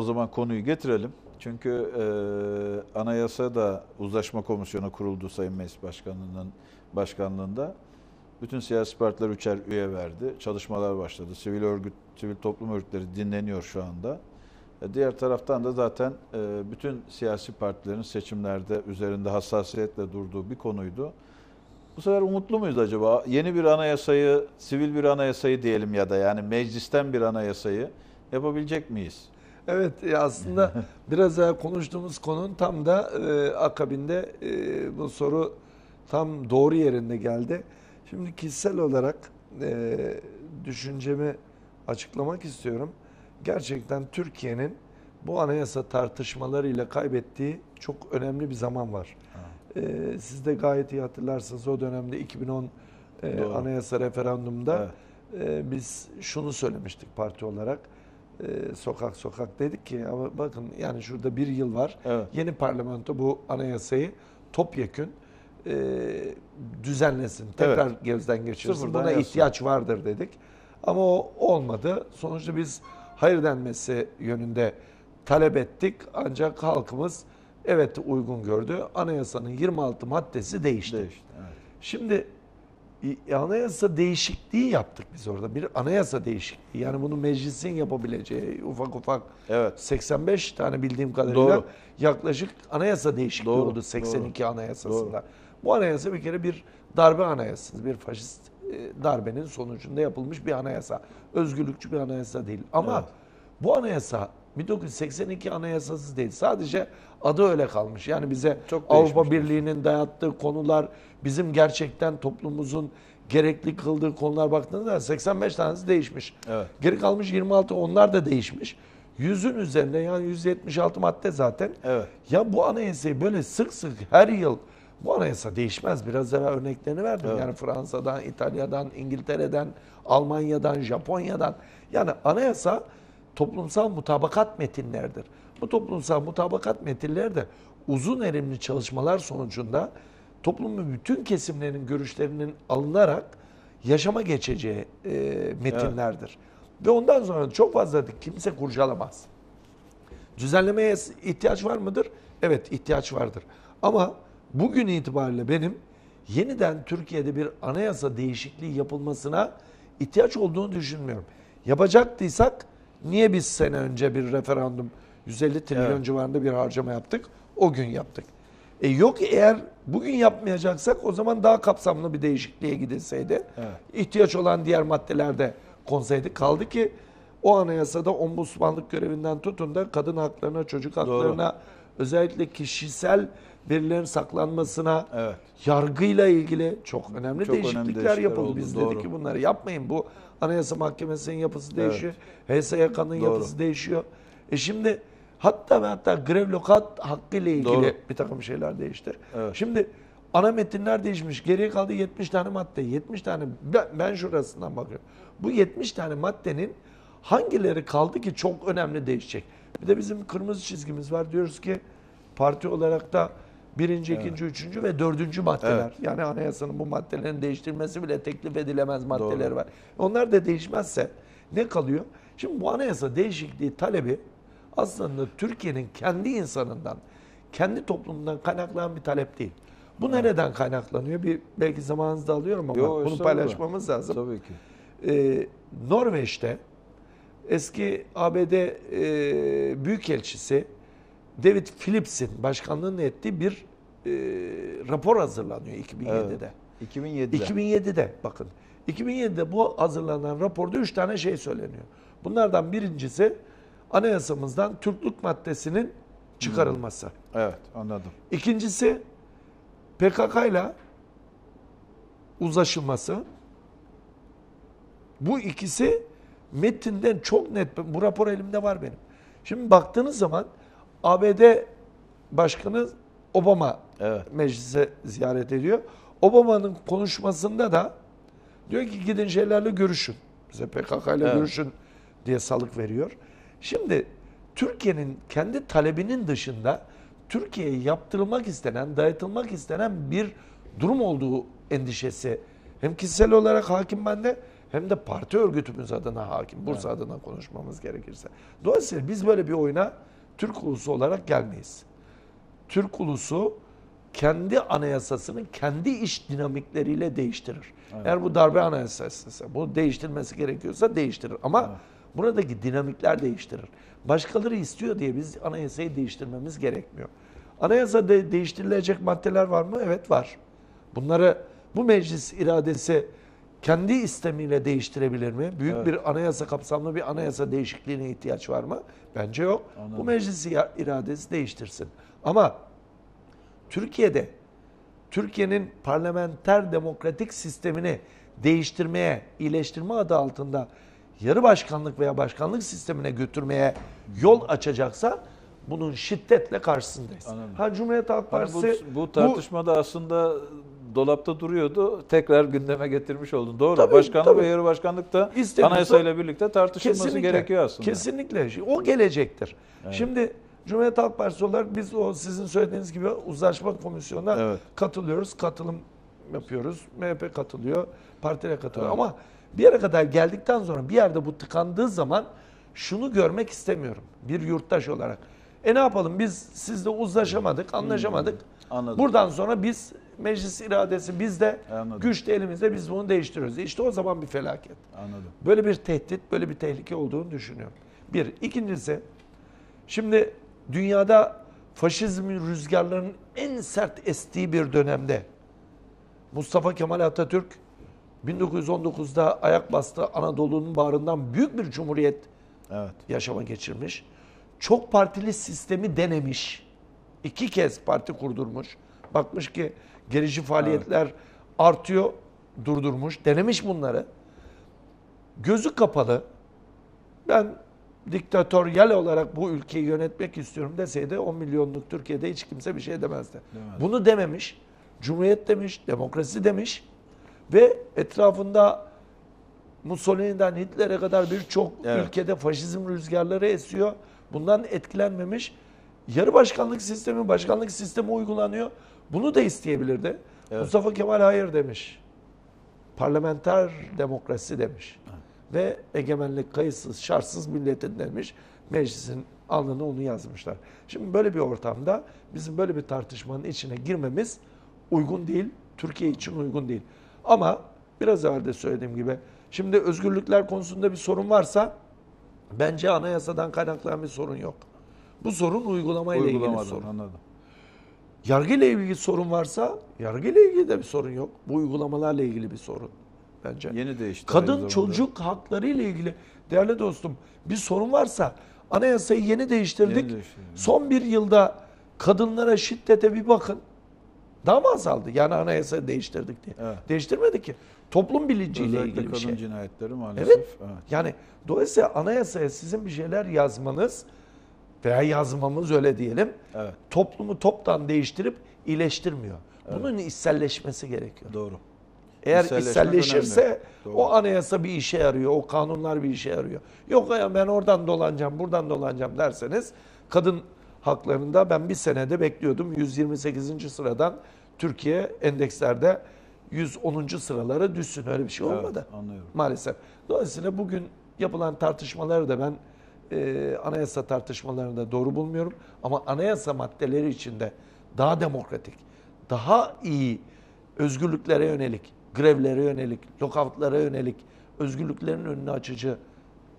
o zaman konuyu getirelim. Çünkü e, anayasa da uzlaşma komisyonu kuruldu Sayın Meclis Başkanlığı'nın başkanlığında. Bütün siyasi partiler üçer üye verdi. Çalışmalar başladı. Sivil örgüt, sivil toplum örgütleri dinleniyor şu anda. E, diğer taraftan da zaten e, bütün siyasi partilerin seçimlerde üzerinde hassasiyetle durduğu bir konuydu. Bu sefer umutlu muyuz acaba? Yeni bir anayasayı, sivil bir anayasayı diyelim ya da yani meclisten bir anayasayı yapabilecek miyiz? Evet aslında biraz daha konuştuğumuz konunun tam da e, akabinde e, bu soru tam doğru yerinde geldi. Şimdi kişisel olarak e, düşüncemi açıklamak istiyorum. Gerçekten Türkiye'nin bu anayasa tartışmalarıyla kaybettiği çok önemli bir zaman var. E, siz de gayet iyi hatırlarsınız o dönemde 2010 e, anayasa referandumda evet. e, biz şunu söylemiştik parti olarak e, sokak sokak dedik ki ama bakın yani şurada bir yıl var. Evet. Yeni parlamento bu anayasayı topyekün e, düzenlesin. Tekrar evet. gözden geçirsin. Sıfırdan Buna ihtiyaç vardır dedik. Ama o olmadı. Sonuçta biz hayır denmesi yönünde talep ettik. Ancak halkımız evet uygun gördü. Anayasanın 26 maddesi değişti. değişti evet. Şimdi anayasa değişikliği yaptık biz orada. Bir anayasa değişikliği. Yani bunu meclisin yapabileceği ufak ufak evet. 85 tane bildiğim kadarıyla Doğru. yaklaşık anayasa değişikliği Doğru. oldu 82 Doğru. anayasasında. Doğru. Bu anayasa bir kere bir darbe anayasası. Bir faşist e, darbenin sonucunda yapılmış bir anayasa. Özgürlükçü bir anayasa değil. Ama evet. bu anayasa 1982 anayasası değil. Sadece adı öyle kalmış. Yani bize Çok Avrupa Birliği'nin dayattığı konular, bizim gerçekten toplumumuzun gerekli kıldığı konular baktığınızda 85 tanesi değişmiş. Evet. Geri kalmış 26 onlar da değişmiş. Yüzün üzerinde yani 176 madde zaten. Evet. Ya bu anayasayı böyle sık sık her yıl bu anayasa değişmez. Biraz evvel örneklerini verdim. Evet. Yani Fransa'dan, İtalya'dan, İngiltere'den, Almanya'dan, Japonya'dan. Yani anayasa toplumsal mutabakat metinlerdir. Bu toplumsal mutabakat metinleri de uzun erimli çalışmalar sonucunda toplumun bütün kesimlerinin görüşlerinin alınarak yaşama geçeceği e, metinlerdir. Evet. Ve ondan sonra çok fazla kimse kurcalamaz. Düzenlemeye ihtiyaç var mıdır? Evet ihtiyaç vardır. Ama bugün itibariyle benim yeniden Türkiye'de bir anayasa değişikliği yapılmasına ihtiyaç olduğunu düşünmüyorum. Yapacaktıysak niye biz sene önce bir referandum 150 trilyon evet. civarında bir harcama yaptık? O gün yaptık. E yok eğer bugün yapmayacaksak o zaman daha kapsamlı bir değişikliğe gidilseydi. Evet. ihtiyaç olan diğer maddeler de konsaydı. Kaldı ki o anayasada ombudsmanlık görevinden tutun da kadın haklarına, çocuk haklarına, Doğru. Özellikle kişisel verilerin saklanmasına, evet. yargıyla ilgili çok önemli çok değişiklikler önemli yapıldı. Biz Doğru. dedik ki bunları yapmayın. Bu Anayasa Mahkemesi'nin yapısı değişiyor. Evet. HSYK'nın yapısı değişiyor. E şimdi hatta ve hatta grev lokat hakkı ile ilgili Doğru. bir takım şeyler değiştir. Evet. Şimdi ana metinler değişmiş. Geriye kaldı 70 tane madde. 70 tane ben, ben şurasından bakıyorum. Bu 70 tane maddenin hangileri kaldı ki çok önemli değişecek. Bir de bizim kırmızı çizgimiz var. Diyoruz ki parti olarak da birinci, evet. ikinci, üçüncü ve dördüncü maddeler. Evet. Yani anayasanın bu maddelerin değiştirilmesi bile teklif edilemez maddeler var. Onlar da değişmezse ne kalıyor? Şimdi bu anayasa değişikliği talebi aslında Türkiye'nin kendi insanından, kendi toplumundan kaynaklanan bir talep değil. Bu evet. nereden kaynaklanıyor? Bir belki zamanınızda alıyorum ama Yo, bunu paylaşmamız lazım. Tabii ki. Ee, Norveç'te eski ABD e, Büyükelçisi David Phillips'in başkanlığını ettiği bir e, rapor hazırlanıyor 2007'de. Evet, 2007'de. 2007'de bakın. 2007'de bu hazırlanan raporda üç tane şey söyleniyor. Bunlardan birincisi anayasamızdan Türklük maddesinin çıkarılması. Hmm. Evet anladım. İkincisi PKK ile uzlaşılması. Bu ikisi metinden çok net. Bu rapor elimde var benim. Şimdi baktığınız zaman ABD Başkanı Obama evet. meclise ziyaret ediyor. Obama'nın konuşmasında da diyor ki gidin şeylerle görüşün. Bize PKK ile evet. görüşün diye salık veriyor. Şimdi Türkiye'nin kendi talebinin dışında Türkiye'ye yaptırılmak istenen, dayatılmak istenen bir durum olduğu endişesi hem kişisel olarak hakim bende hem de parti örgütümüz adına hakim. Bursa adına konuşmamız gerekirse. Dolayısıyla biz böyle bir oyuna Türk ulusu olarak gelmeyiz. Türk ulusu kendi anayasasını kendi iş dinamikleriyle değiştirir. Eğer bu darbe anayasası bunu değiştirmesi gerekiyorsa değiştirir. Ama buradaki dinamikler değiştirir. Başkaları istiyor diye biz anayasayı değiştirmemiz gerekmiyor. Anayasada değiştirilecek maddeler var mı? Evet var. Bunları bu meclis iradesi kendi istemiyle değiştirebilir mi? Büyük Evet. bir anayasa kapsamlı bir anayasa değişikliğine ihtiyaç var mı? Bence yok. Bu Anladım. meclis ya- iradesi değiştirsin. Ama Türkiye'de Türkiye'nin parlamenter demokratik sistemini değiştirmeye, iyileştirme adı altında yarı başkanlık veya başkanlık sistemine götürmeye yol açacaksa bunun şiddetle karşısındayız. Anladım. Ha Cumhuriyet Halk Hani bu, Partisi bu tartışmada aslında dolapta duruyordu. Tekrar gündeme getirmiş oldun. Doğru. Tabii, Başkanlık tabii. ve yarı başkanlık da İstediği- anayasayla birlikte tartışılması gerekiyor aslında. Kesinlikle. O gelecektir. Şimdi Cumhuriyet Halk Partisi olarak biz o sizin söylediğiniz gibi uzlaşma komisyonuna Evet. katılıyoruz. Katılım yapıyoruz. MHP katılıyor. Partiler katılıyor. Evet. Ama bir yere kadar geldikten sonra bir yerde bu tıkandığı zaman şunu görmek istemiyorum. Bir yurttaş olarak. E ne yapalım biz sizle uzlaşamadık, anlaşamadık. Anladım. Buradan sonra biz meclis iradesi bizde, Anladım. güç de elimizde biz bunu değiştiriyoruz. İşte o zaman bir felaket. Anladım. Böyle bir tehdit, böyle bir tehlike olduğunu düşünüyorum. Bir. İkincisi, şimdi dünyada faşizm rüzgarlarının en sert estiği bir dönemde Mustafa Kemal Atatürk 1919'da ayak bastı Anadolu'nun bağrından büyük bir cumhuriyet Evet. yaşama geçirmiş. Çok partili sistemi denemiş. İki kez parti kurdurmuş. Bakmış ki gerici faaliyetler artıyor, durdurmuş. Denemiş bunları. Gözü kapalı. Ben diktatöryel olarak bu ülkeyi yönetmek istiyorum deseydi 10 milyonluk Türkiye'de hiç kimse bir şey demezdi. Demez. Bunu dememiş. Cumhuriyet demiş, demokrasi demiş ve etrafında Mussolini'den Hitler'e kadar birçok Evet. ülkede faşizm rüzgarları esiyor. Bundan etkilenmemiş. Yarı başkanlık sistemi, başkanlık sistemi uygulanıyor. Bunu da isteyebilirdi. Evet. Mustafa Kemal hayır demiş. Parlamenter demokrasi demiş. Ve egemenlik kayıtsız, şartsız milletin demiş. Meclisin alnına onu yazmışlar. Şimdi böyle bir ortamda bizim böyle bir tartışmanın içine girmemiz uygun değil. Türkiye için uygun değil. Ama biraz evvel de söylediğim gibi şimdi özgürlükler konusunda bir sorun varsa bence anayasadan kaynaklanan bir sorun yok. Bu sorun uygulamayla ilgili sorun. anladım. Yargıyla ilgili sorun varsa yargıyla ilgili de bir sorun yok. Bu uygulamalarla ilgili bir sorun bence. Yeni değişti. Kadın çocuk hakları ile ilgili değerli dostum bir sorun varsa anayasayı yeni değiştirdik. Yeni değiştirdik. Son bir yılda kadınlara şiddete bir bakın. Daha mı azaldı? Yani anayasayı değiştirdik diye. Evet. Değiştirmedi ki. Toplum bilinciyle Özellikle ilgili bir şey. cinayetleri maalesef. Evet. evet. Yani dolayısıyla anayasaya sizin bir şeyler yazmanız veya yazmamız öyle diyelim. Evet. Toplumu toptan değiştirip iyileştirmiyor. Bunun içselleşmesi gerekiyor. Doğru. Eğer içselleşirse o anayasa bir işe yarıyor, o kanunlar bir işe yarıyor. Yok ya ben oradan dolanacağım, buradan dolanacağım derseniz kadın haklarında ben bir senede bekliyordum. 128. sıradan Türkiye endekslerde 110. sıralara düşsün. Öyle bir şey Evet, olmadı. anlıyorum. Maalesef. Dolayısıyla bugün yapılan tartışmaları da ben e, anayasa tartışmalarını da doğru bulmuyorum. Ama anayasa maddeleri içinde daha demokratik, daha iyi özgürlüklere yönelik, grevlere yönelik, lockoutlara yönelik özgürlüklerin önünü açıcı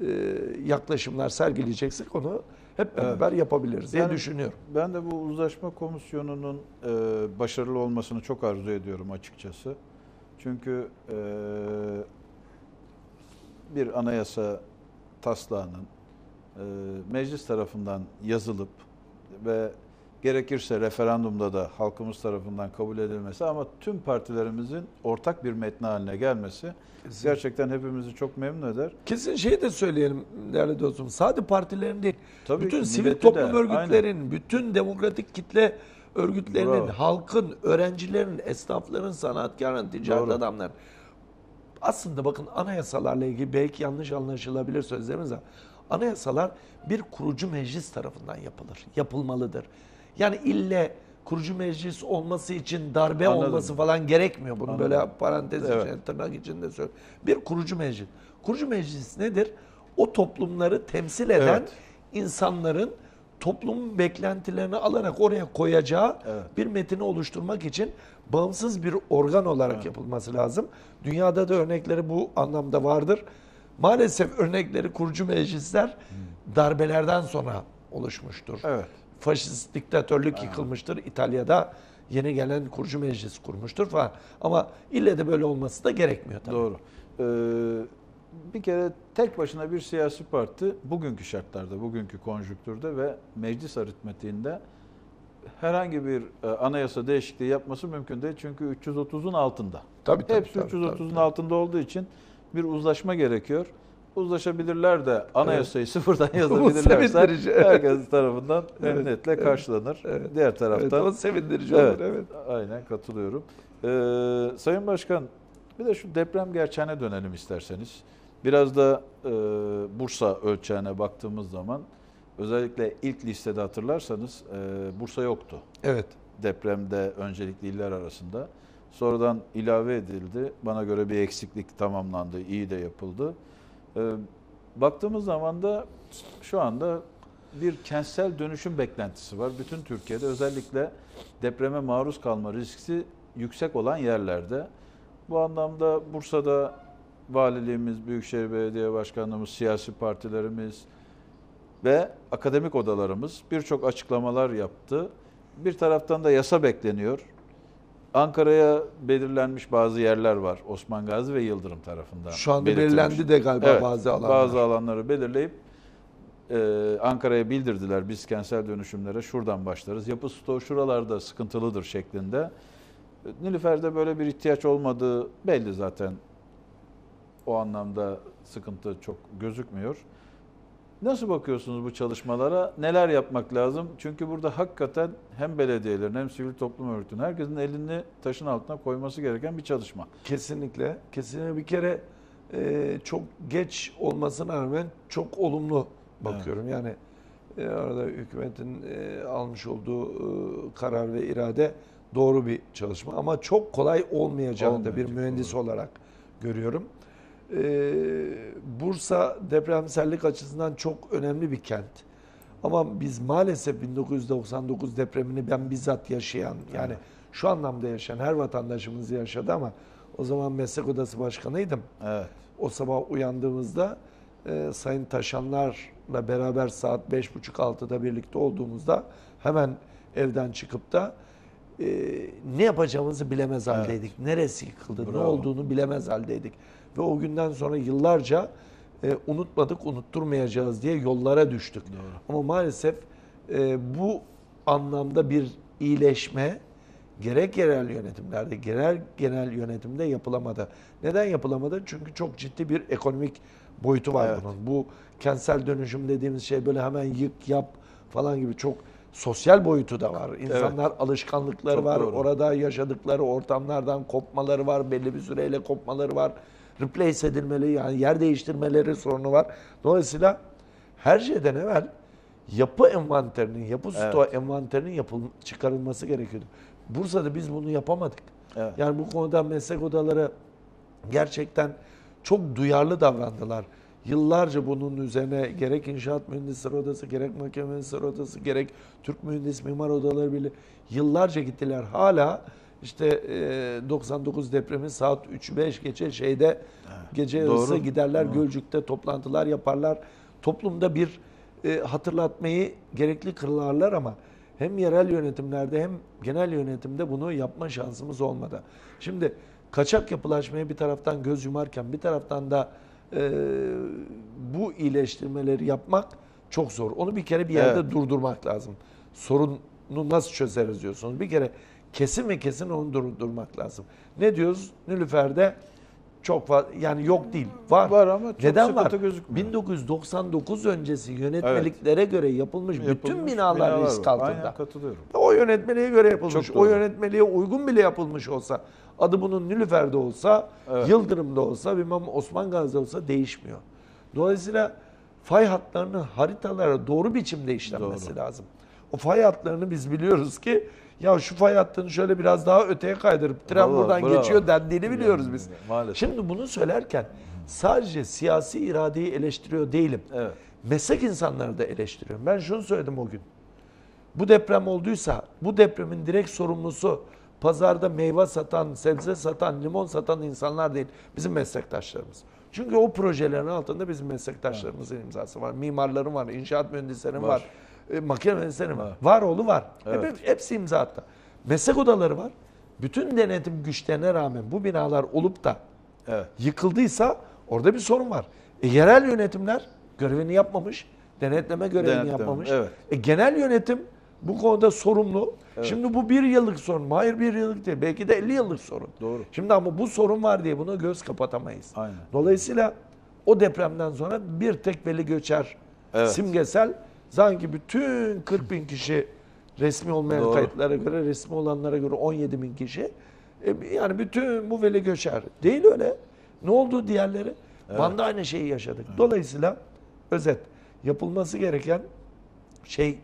e, yaklaşımlar sergileyeceksek onu hep beraber yapabiliriz diye Yani düşünüyorum. Ben de bu uzlaşma komisyonunun e, başarılı olmasını çok arzu ediyorum açıkçası. Çünkü e, bir anayasa taslağının e, meclis tarafından yazılıp ve gerekirse referandumda da halkımız tarafından kabul edilmesi ama tüm partilerimizin ortak bir metni haline gelmesi gerçekten hepimizi çok memnun eder. Kesin şey de söyleyelim değerli dostum. Sadece partilerin değil, Tabii bütün ki, sivil toplum de, örgütlerin, bütün demokratik kitle örgütlerinin, Bravo. halkın, öğrencilerin, esnafların, sanatkarın, ticaret Doğru. adamların. Aslında bakın anayasalarla ilgili belki yanlış anlaşılabilir sözlerimiz ama anayasalar bir kurucu meclis tarafından yapılır, yapılmalıdır. Yani ille kurucu meclis olması için darbe Anladım. olması falan gerekmiyor. Bunu Anladım. böyle parantez Evet. içinde, tırnak içinde söylüyorum. Bir kurucu meclis. Kurucu meclis nedir? O toplumları temsil eden Evet. insanların toplumun beklentilerini alarak oraya koyacağı Evet. bir metini oluşturmak için bağımsız bir organ olarak yapılması lazım. Dünyada da örnekleri bu anlamda vardır. Maalesef örnekleri kurucu meclisler darbelerden sonra oluşmuştur. Evet. Faşist diktatörlük yıkılmıştır. İtalya'da yeni gelen kurucu meclis kurmuştur falan. Ama ille de böyle olması da gerekmiyor tabii. Doğru. Ee, bir kere tek başına bir siyasi parti bugünkü şartlarda, bugünkü konjüktürde ve meclis aritmetiğinde herhangi bir e, anayasa değişikliği yapması mümkün değil. Çünkü 330'un altında. Tabii, tabii, Hepsi tabii, 330'un tabii. altında olduğu için bir uzlaşma gerekiyor. Uzlaşabilirler de anayasayı sıfırdan yazabilirlerse evet. herkes tarafından Evet, memnuniyetle evet, karşılanır. evet. Diğer Evet, taraftan o sevindirici Evet, olur. Evet. aynen katılıyorum. Ee, Sayın Başkan, bir de şu deprem gerçeğine dönelim isterseniz. Biraz da e, Bursa ölçeğine baktığımız zaman özellikle ilk listede hatırlarsanız e, Bursa yoktu Evet. depremde öncelikli iller arasında. Sonradan ilave edildi. Bana göre bir eksiklik tamamlandı, iyi de yapıldı. Ee, baktığımız zaman da şu anda bir kentsel dönüşüm beklentisi var. Bütün Türkiye'de özellikle depreme maruz kalma riski yüksek olan yerlerde. Bu anlamda Bursa'da valiliğimiz, Büyükşehir Belediye Başkanlığımız, siyasi partilerimiz ve akademik odalarımız birçok açıklamalar yaptı. Bir taraftan da yasa bekleniyor. Ankara'ya belirlenmiş bazı yerler var. Osman Gazi ve Yıldırım tarafından. Şu anda belirlendi de galiba Evet, bazı alanlar. Bazı alanları belirleyip e, Ankara'ya bildirdiler. Biz kentsel dönüşümlere şuradan başlarız. Yapı stoğu şuralarda sıkıntılıdır şeklinde. E, Nilüfer'de böyle bir ihtiyaç olmadığı belli zaten. O anlamda sıkıntı çok gözükmüyor. Nasıl bakıyorsunuz bu çalışmalara? Neler yapmak lazım? Çünkü burada hakikaten hem belediyelerin hem sivil toplum örgütünün herkesin elini taşın altına koyması gereken bir çalışma. Kesinlikle. Kesinlikle bir kere e, çok geç olmasına rağmen çok olumlu bakıyorum. Yani e, arada hükümetin e, almış olduğu e, karar ve irade doğru bir çalışma ama çok kolay olmayacağını da bir Olmayacak, mühendis doğru. olarak görüyorum. E, Bursa depremsellik açısından çok önemli bir kent. Ama biz maalesef 1999 depremini ben bizzat yaşayan yani Evet. şu anlamda yaşayan her vatandaşımız yaşadı ama o zaman meslek odası başkanıydım. Evet. O sabah uyandığımızda e, Sayın Taşanlar'la beraber saat 5.30-6'da birlikte olduğumuzda hemen evden çıkıp da e, ne yapacağımızı bilemez Evet. haldeydik. Neresi yıkıldı, ne Bravo. olduğunu bilemez haldeydik. Ve o günden sonra yıllarca e, unutmadık, unutturmayacağız diye yollara düştük. Doğru. Ama maalesef e, bu anlamda bir iyileşme gerek yerel yönetimlerde, genel genel yönetimde yapılamadı. Neden yapılamadı? Çünkü çok ciddi bir ekonomik boyutu var Evet. bunun. Bu kentsel dönüşüm dediğimiz şey böyle hemen yık yap falan gibi çok sosyal boyutu da var. İnsanlar alışkanlıkları Çok var. doğru. Orada yaşadıkları ortamlardan kopmaları var. Belli bir süreyle kopmaları var. Replace edilmeli yani yer değiştirmeleri sorunu var. Dolayısıyla her şeyden evvel yapı envanterinin, yapı Evet. stoğu envanterinin yapıl çıkarılması gerekiyordu. Bursa'da biz bunu yapamadık. Evet. Yani bu konuda meslek odaları gerçekten çok duyarlı davrandılar. Yıllarca bunun üzerine gerek İnşaat Mühendisleri Odası, gerek Makine Mühendisleri Odası, gerek Türk Mühendis Mimar Odaları bile yıllarca gittiler. Hala işte e, 99 depremi saat 3-5 geçe şeyde gece yarısı giderler Doğru. Gölcük'te toplantılar yaparlar. Toplumda bir e, hatırlatmayı gerekli kırlarlar ama hem yerel yönetimlerde hem genel yönetimde bunu yapma şansımız olmadı. Şimdi kaçak yapılaşmaya bir taraftan göz yumarken bir taraftan da e, bu iyileştirmeleri yapmak çok zor. Onu bir kere bir yerde Evet. durdurmak lazım. Sorunu nasıl çözeriz diyorsunuz. Bir kere kesin ve kesin onu durdurmak lazım. Ne diyoruz? Nilüfer'de çok fazla yani yok değil. Var. Var ama çok Neden sıkıntı var? gözükmüyor. 1999 öncesi yönetmeliklere göre yapılmış, bütün Yapılmış binalar, var. risk altında. Aynen katılıyorum. O yönetmeliğe göre yapılmış. Çok O yönetmeliğe uygun bile yapılmış olsa, adı bunun Nilüfer'de olsa. Yıldırım'da olsa, bilmem Osman Gazi'de olsa değişmiyor. Dolayısıyla fay hatlarının haritalara doğru biçimde işlenmesi lazım. O fay hatlarını biz biliyoruz ki ya şu fay hattını şöyle biraz daha öteye kaydırıp tren Vallahi buradan bravo. geçiyor dendiğini biliyoruz biz. Maalesef. Şimdi bunu söylerken sadece siyasi iradeyi eleştiriyor değilim. Evet. Meslek insanları da eleştiriyorum. Ben şunu söyledim o gün. Bu deprem olduysa bu depremin direkt sorumlusu pazarda meyve satan, sebze satan, limon satan insanlar değil. Bizim meslektaşlarımız. Çünkü o projelerin altında bizim meslektaşlarımızın imzası var. Mimarların var, inşaat mühendislerinin var, Var. E, makine mühendislerinin var. Var. Var oğlu var. Evet. Hep- hepsi imza attı. Meslek odaları var. Bütün denetim güçlerine rağmen bu binalar olup da Evet. yıkıldıysa orada bir sorun var. E, yerel yönetimler görevini yapmamış, denetleme görevini Denetleme, yapmamış. evet. E, genel yönetim bu konuda sorumlu. Şimdi bu bir yıllık sorun? Hayır bir yıllık değil. Belki de 50 yıllık sorun. Doğru. Şimdi ama bu sorun var diye buna göz kapatamayız. Aynen. Dolayısıyla o depremden sonra bir tek veli göçer Evet. simgesel sanki bütün 40 bin kişi resmi olmayan Doğru. kayıtlara göre resmi olanlara göre 17 bin kişi E, yani bütün bu veli göçer. Değil öyle. Ne oldu diğerleri? Van'da aynı şeyi yaşadık. Dolayısıyla özet yapılması gereken şey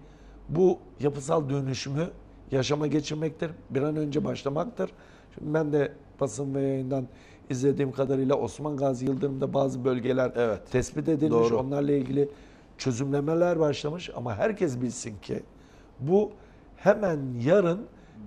bu yapısal dönüşümü yaşama geçirmektir. Bir an önce başlamaktır. Şimdi ben de basın ve yayından izlediğim kadarıyla Osman Gazi Yıldırım'da bazı bölgeler Evet. tespit edilmiş. Doğru. Onlarla ilgili çözümlemeler başlamış ama herkes bilsin ki bu hemen yarın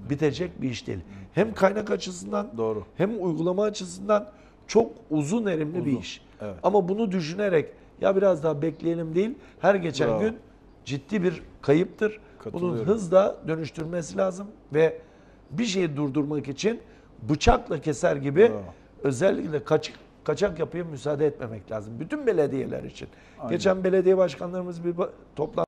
bitecek bir iş değil. Hem kaynak açısından Doğru. hem uygulama açısından çok uzun erimli bir Uzun, iş. evet. Ama bunu düşünerek ya biraz daha bekleyelim değil, her geçen Bravo. gün ciddi bir kayıptır. Bunun hızla dönüştürmesi lazım ve bir şeyi durdurmak için bıçakla keser gibi Bravo. özellikle kaç, kaçak yapıya müsaade etmemek lazım. Bütün belediyeler için. Aynen. Geçen belediye başkanlarımız bir toplantı